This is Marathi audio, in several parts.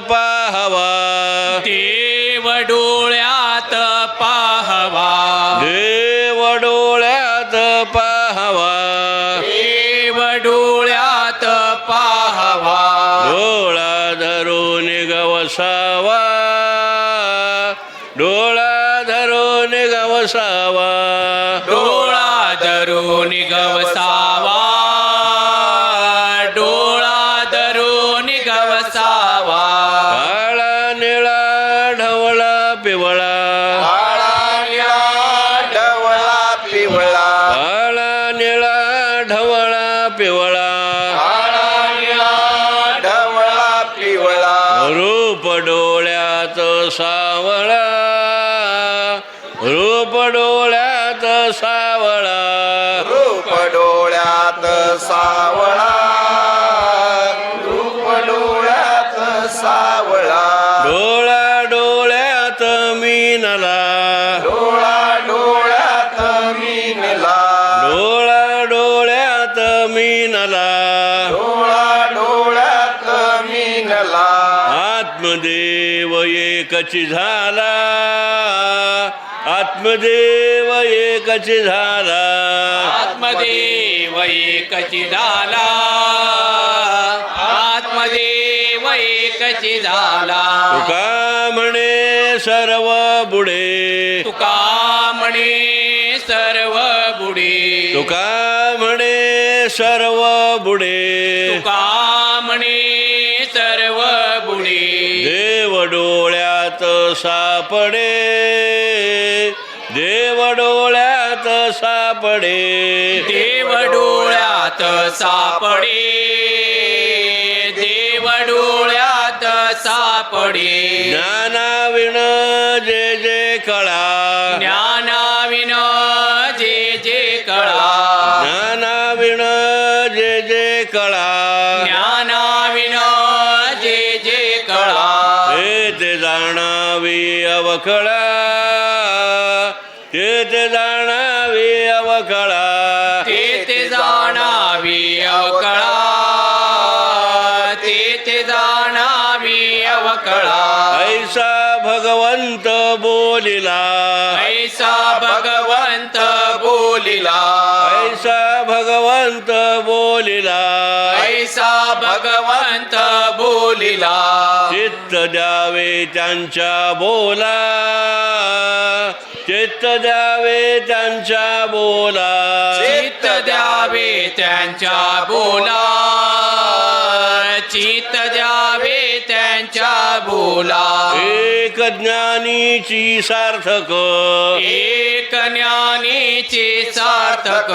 पाहावा. देव डोळ्यात पाहवा. देव डोळ्यात पाहावा. देव डोळ्यात पाहवा. डोळा धरून गवसावा. डोळा धरून गवसावा. डोळा धरून गवसावा. डोळा धरून गवसावा. रूप डोळ्यात सावळा रूप डोळ्यात सावळा. रूप डोळ्यात सावळा रूप डोळ्यात सावळा. डोळा डोळ्यात मीनला. डोळा डोळ्यात मीनला. डोळा डोळ्यात मीनला. आत्मदेव एकची झाला. आत्मदेव एकची झाला. आत्मदेव एकची झाला. आत्मदेव एकची झाला. तुका म्हणे सर्व बुडे तुका म्हणे सर्व बुडे तुका म्हणे सर्व बुडे तुका डोळ्यात सापडे. देव डोळ्यात सापडे. देव डोळ्यात सापडे. देव डोळ्यात सापडे. ज्ञानाविण जे जे कळा. ज्ञानाविन जे जे कळा. ज्ञानाविण जे जे कळा. जाणावी अवकळा ते ते जाणावी अवकळा ते ते जाणावी अवकळा ते ते जाणावी अवकळा ऐसा भगवंत बोलिला ऐसा भगवंत बोलिला ऐसा भगवंत बोलिला ऐसा भगवंत बोलिला चित्त द्यावे त्यांच्या बोला. चित्त द्यावे त्यांच्या बोला. चित्त द्यावे त्यांच्या बोला. ज्ञानीची सार्थक. एक ज्ञानीचे सार्थक.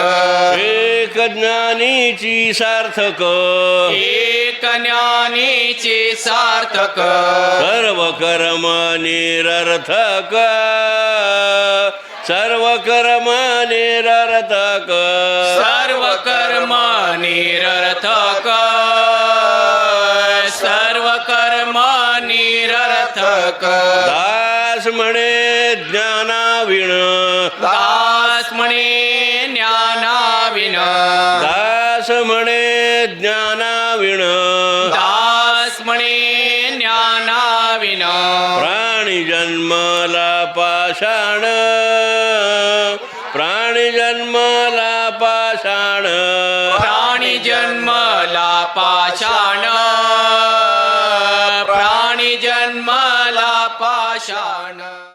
एक ज्ञानीची सार्थक. एक ज्ञानीचे सार्थक. सर्व कर्म निरर्थक. सर्व कर्म निरर्थक. सर्व कर्म निरर्थक. निरर्थक दास म्हणे ज्ञानाविण। दास म्हणे ज्ञानाविन दास म्हणे ज्ञानाविण। दास म्हणे ज्ञानाविन प्राणी जन्मला पाषाण। प्राणी जन्मला पाषाण। प्राणी जन्मला पाषाण। प्राणी जन्मला पाषाण